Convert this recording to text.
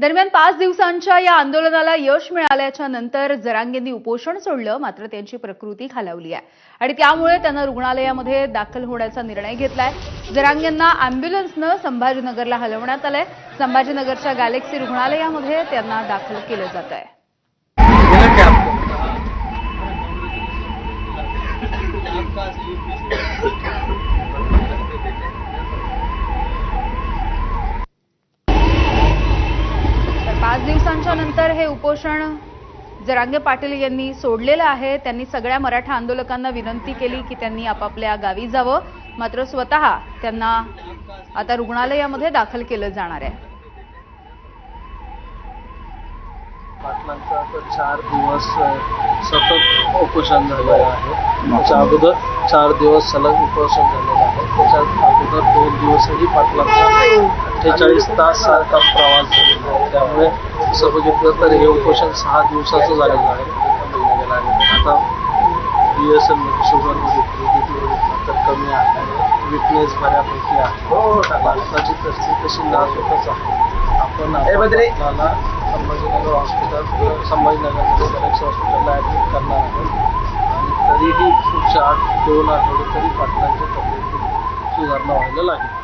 दरम्यान पाच दिवसांच्या या आंदोलनाला यश मिळाल्याच्या नंतर जरांगेंनी उपोषण सोडलं मात्र त्यांची प्रकृती खालावली आहे. आणि त्यामुळे त्यांना रुग्णालयामध्ये दाखल होण्याचा निर्णय घेतलाय. जरांगेंना अँब्युलन्सनं संभाजीनगरला हलवण्यात आलंय. संभाजीनगरच्या गॅलेक्सी रुग्णालयामध्ये त्यांना दाखल केलं जात आहे. पाच दिवसांच्या नंतर हे उपोषण जरांगे पाटील यांनी सोडलेलं आहे. त्यांनी सगळ्या मराठा आंदोलकांना विनंती केली की त्यांनी आपापल्या गावी जावं. मात्र स्वतः त्यांना आता रुग्णालयामध्ये दाखल केलं जाणार आहे. पाटलांचं चार दिवस सतत उपोषण झालेलं आहे. त्याच्या अगोदर चार दिवस सलग उपोषण झालेलं आहे. त्याच्या अगोदर दोन दिवसही पाटलांचा अठ्ठेचाळीस तास सारखा प्रवास झाला. त्यामुळे तसं बघितलं तर हे उपोषण सहा दिवसाचं झालेलं आहे. महिना गेला आहे. आता बी एस एल शुगर बघितली तर कमी आहे. विटनेस बऱ्यापैकी आहे. भारताची परिस्थिती तशी नाजूकच आहे. आपण आपल्याला संभाजीनगर हॉस्पिटल संभाजीनगरमध्ये गॅलेक्सी हॉस्पिटलला ॲडमिट करणार आहोत. आणि तरीही पुढच्या आठ दोन आठवडे तरी पाटलांच्या तब्येतीत सुधारणा व्हायला लागेल.